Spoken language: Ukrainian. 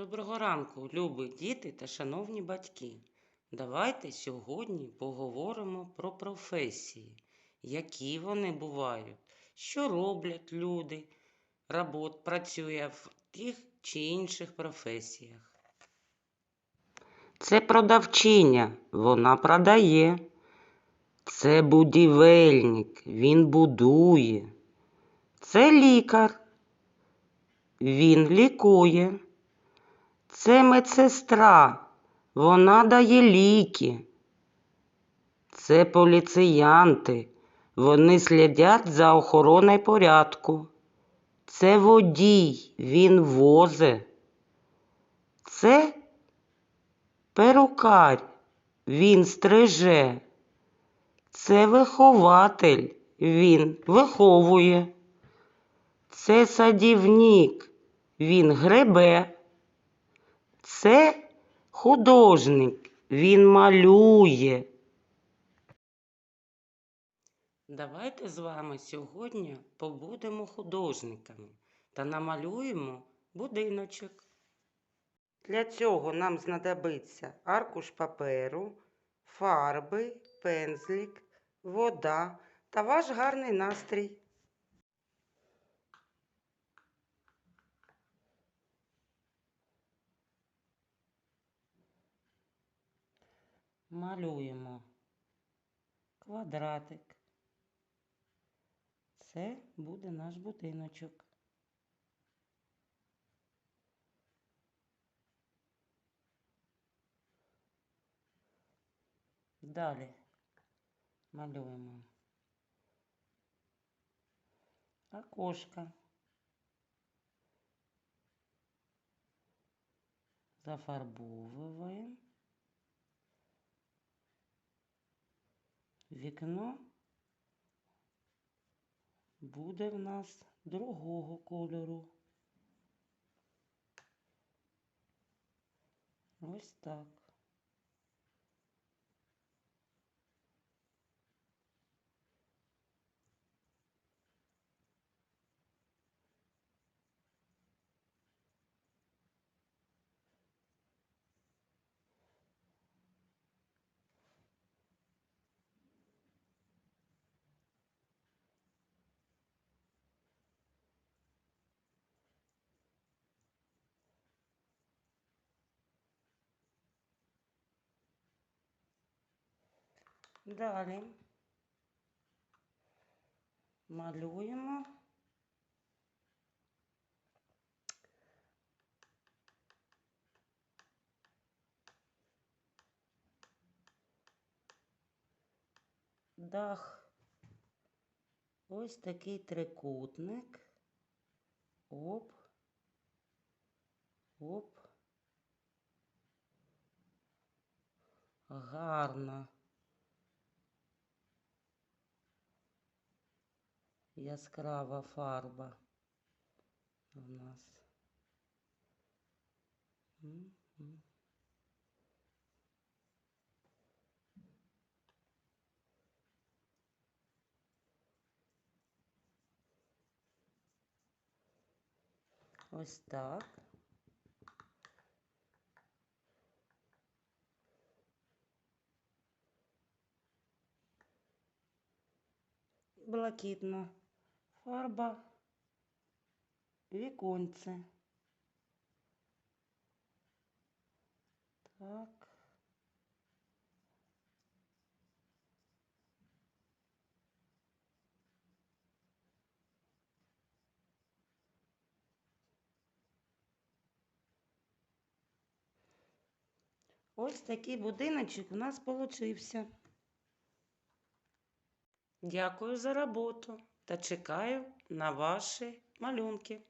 Доброго ранку, любі діти та шановні батьки. Давайте сьогодні поговоримо про професії, які вони бувають, що роблять люди, робот працює в тих чи інших професіях. Це продавчиня, вона продає. Це будівельник, він будує. Це лікар, він лікує. Це медсестра, вона дає ліки. Це поліціянти, вони слідять за охороною порядку. Це водій, він возе. Це перукар, він стриже. Це вихователь, він виховує. Це садівник, він гребе. Це художник, він малює. Давайте з вами сьогодні побудемо художниками та намалюємо будиночок. Для цього нам знадобиться аркуш паперу, фарби, пензлик, вода та ваш гарний настрій. Малюємо квадратик. Це буде наш будиночок. Далі малюємо окошко. Зафарбовуємо. Вікно буде в нас другого кольору. Ось так. Далі малюємо дах. Ось такий трикутник. Оп. Оп. Гарно. Яскрава фарба у нас. Ось так. Блакитна фарба, віконце. Так. Ось такий будиночок у нас получився. Дякую за роботу та чекаю на ваші малюнки.